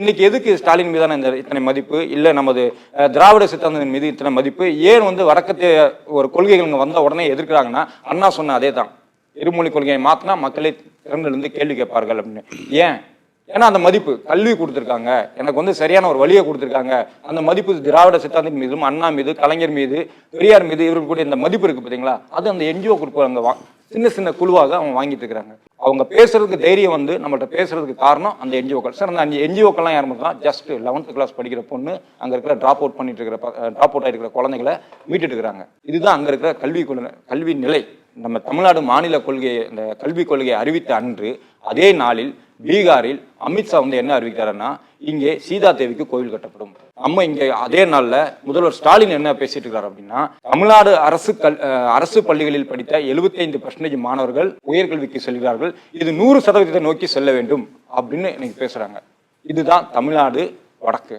இன்னைக்கு எதுக்கு ஸ்டாலின் மீதான இந்த இத்தனை மதிப்பு? இல்லை நமது திராவிட சித்தாந்தத்தின் மீது இத்தனை மதிப்பு? ஏன் வந்து வழக்கத்தை ஒரு கொள்கைகள் வந்த உடனே எதிர்க்கிறாங்கன்னா அண்ணா சொன்ன அதே தான் இருமொழி கொள்கையை மாத்தினா மக்களே திறந்திலிருந்து கேள்வி கேட்பார்கள் அப்படின்னு. ஏன்? ஏன்னா அந்த மதிப்பு கல்வி கொடுத்துருக்காங்க. எனக்கு வந்து சரியான ஒரு வழியை கொடுத்துருக்காங்க. அந்த மதிப்பு திராவிட சித்தாந்தத்தின் மீதும் அண்ணா மீது கலைஞர் மீது பெரியார் மீது இவர்கள் கூட இந்த மதிப்பு இருக்கு பார்த்தீங்களா அது அந்த என்ஜிஓ கொடுப்பாங்க சின்ன சின்ன குழுவாக அவங்க வாங்கிட்டு இருக்கிறாங்க. அவங்க பேசுறதுக்கு தைரியம் வந்து நம்மள்ட்ட பேசுறதுக்கு காரணம் அந்த என்ஜிஓக்கள் சார் அந்த அஞ்சு என்ஜிஓக்கள்லாம் யார் மட்டும் ஜஸ்ட் லெவன்த் கிளாஸ் படிக்கிற பொண்ணு அங்கே இருக்கிற ட்ராப் அவுட் பண்ணிட்டு இருக்கிற ட்ராப் அவுட் ஆகிருக்கிற குழந்தைகளை மீட்டுட்டு இருக்கிறாங்க. இதுதான் அங்கே இருக்கிற கல்வி கல்வி நிலை. நம்ம தமிழ்நாடு மாநில கொள்கையை இந்த கல்விக் கொள்கையை அறிவித்த அன்று அதே நாளில் பீகாரில் அமித்ஷா வந்து என்ன அறிவிக்கிறாருன்னா இங்கே சீதா தேவிக்கு கோவில் கட்டப்படும். நம்ம இங்கே அதே நாளில் முதல்வர் ஸ்டாலின் என்ன பேசிட்டு இருக்காரு அப்படின்னா தமிழ்நாடு அரசு கல் அரசு பள்ளிகளில் படித்த 75% பர்சன்டேஜ் மாணவர்கள் உயர்கல்விக்கு செல்கிறார்கள். இது நூறு சதவீதத்தை நோக்கி செல்ல வேண்டும் அப்படின்னு இன்னைக்கு பேசுறாங்க. இதுதான் தமிழ்நாடு வடக்கு.